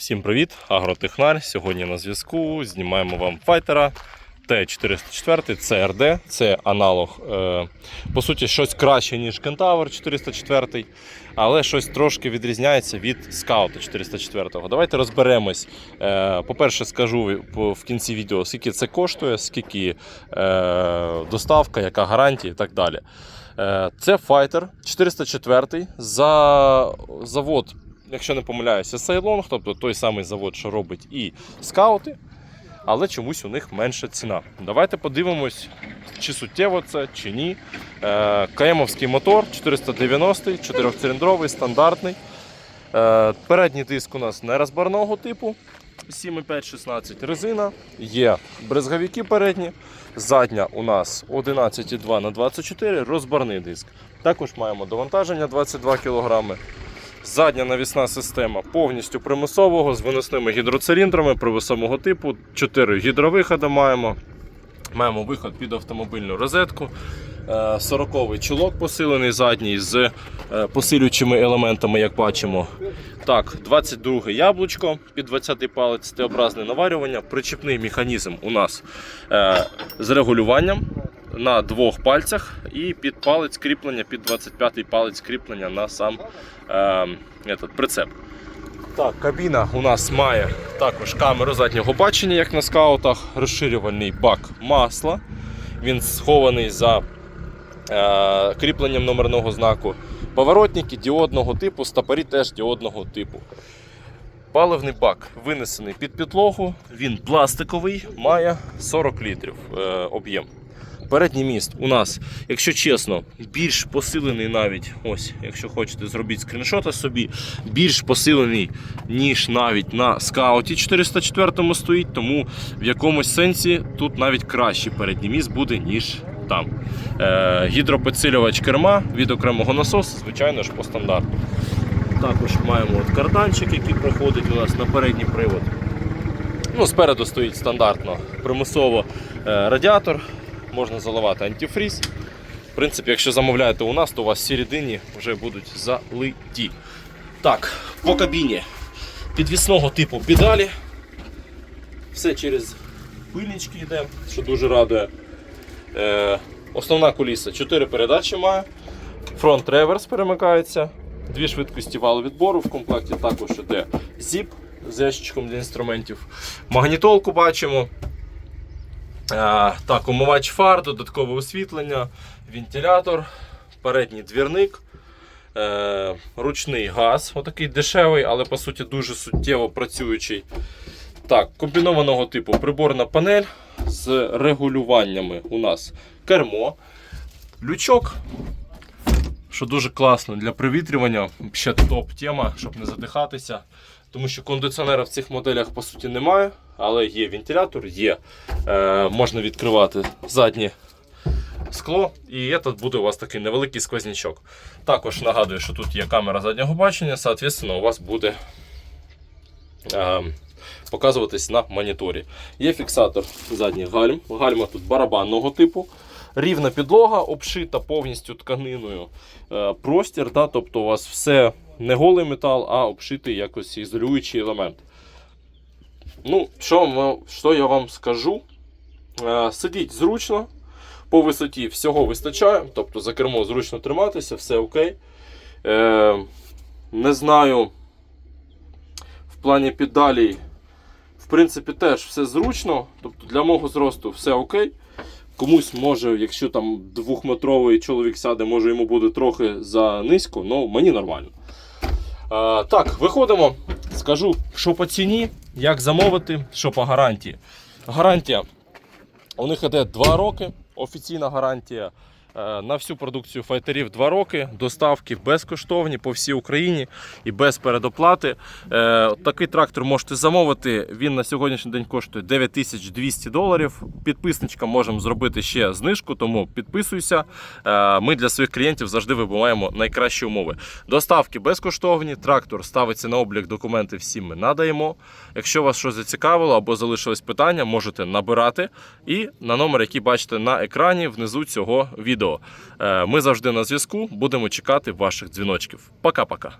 Всім привіт! Агротехнар. Сьогодні на зв'язку. Знімаємо вам файтера Т404 CRD. Це аналог, е, по суті, щось краще, ніж Кентавр 404, але щось трошки відрізняється від скаута 404. Давайте розберемось. Е, По-перше, скажу в кінці відео, скільки це коштує, скільки е, доставка, яка гарантія і так далі. Це файтер 404 за завод якщо не помиляюся, Сейлонг, тобто той самий завод, що робить і скаути, але чомусь у них менша ціна. Давайте подивимось, чи суттєво це, чи ні. Е, КМовський мотор 490, 4-циліндровий, стандартний. Е, передній диск у нас нерозбарного типу. 7,5-16 резина, є брезговики передні, задня у нас 11,2 на 24 розбарний диск. Також маємо довантаження 22 кг. Задня навісна система повністю примусового з виносними гідроциліндрами примусового типу. 4 гідровиходи маємо. Маємо виход під автомобільну розетку. 40-й чулок посилений задній з е, посилюючими елементами, як бачимо. Так, 22 яблучко під 20-й палець, Т-образне наварювання. Причіпний механізм у нас е, з регулюванням на двох пальцях і під палець кріплення, під 25-й палець кріплення на сам е, этот, прицеп. Так, кабіна у нас має також камеру заднього бачення, як на скаутах, розширювальний бак масла. Він схований за е, кріпленням номерного знаку. Поворотники діодного типу, стопорі теж діодного типу. Паливний бак винесений під підлогу, він пластиковий, має 40 літрів е, об'єм. Передній міст у нас, якщо чесно, більш посилений навіть, ось, якщо хочете зробіть скріншота собі, більш посилений, ніж навіть на скауті 404 стоїть, тому в якомусь сенсі тут навіть кращий передній міст буде, ніж там. Е, гідропідсилювач керма від окремого насосу, звичайно ж, по стандарту. Також маємо от карданчик, який проходить у нас на передній привод. Ну, спереду стоїть стандартно примусово е, радіатор, можна заливати антифріз. В принципі, якщо замовляєте у нас, то у вас всередині вже будуть залиті. Так, по кабіні підвісного типу педалі. Все через пильнички йде, що дуже радує. Е, основна куліса 4 передачі має. Фронт реверс перемикається. Дві швидкості валу відбору. В комплекті також іде зіп з ящичком для інструментів. Магнітолку бачимо. Е, так, умивач фар, додаткове освітлення, вентилятор, передній двірник, е, ручний газ, отакий дешевий, але по суті дуже суттєво працюючий. Так, комбінованого типу приборна панель з регулюваннями у нас кермо, лючок, що дуже класно для привітрювання. Ще топ тема, щоб не задихатися. Тому що кондиціонера в цих моделях по суті немає, але є вентилятор, є. Е, можна відкривати заднє скло, і тут буде у вас такий невеликий сквознячок. Також нагадую, що тут є камера заднього бачення, соответственно, у вас буде е, показуватись на моніторі. Є фіксатор задніх гальм. Гальма тут барабанного типу. Рівна підлога, обшита повністю тканиною е, простір. Да? Тобто у вас все не голий метал, а обшитий якось ізолюючий елемент. Ну, що, що я вам скажу? Е, Сидіть зручно, по висоті всього вистачає, тобто за кермо зручно триматися, все окей. Е, не знаю, в плані педалей, в принципі, теж все зручно. Тобто для мого зросту все окей. Комусь може, якщо там двохметровий чоловік сяде, може йому буде трохи за низько, але мені нормально. Е, так, виходимо. Скажу, що по ціні, як замовити, що по гарантії. Гарантія у них іде 2 роки, офіційна гарантія. Е, На всю продукцію файтерів 2 роки, доставки безкоштовні по всій Україні і без передоплати. Е, Такий трактор можете замовити. Він на сьогоднішній день коштує 9200 доларів. Підписничкам можемо зробити ще знижку, тому підписуйся. Е, Ми для своїх клієнтів завжди вибиваємо найкращі умови. Доставки безкоштовні, трактор ставиться на облік, документи всім ми надаємо. Якщо вас щось зацікавило або залишилось питання, можете набирати і на номер, який бачите на екрані внизу цього відео. Е, Ми завжди на зв'язку, будемо чекати ваших дзвіночків. Пока-пока.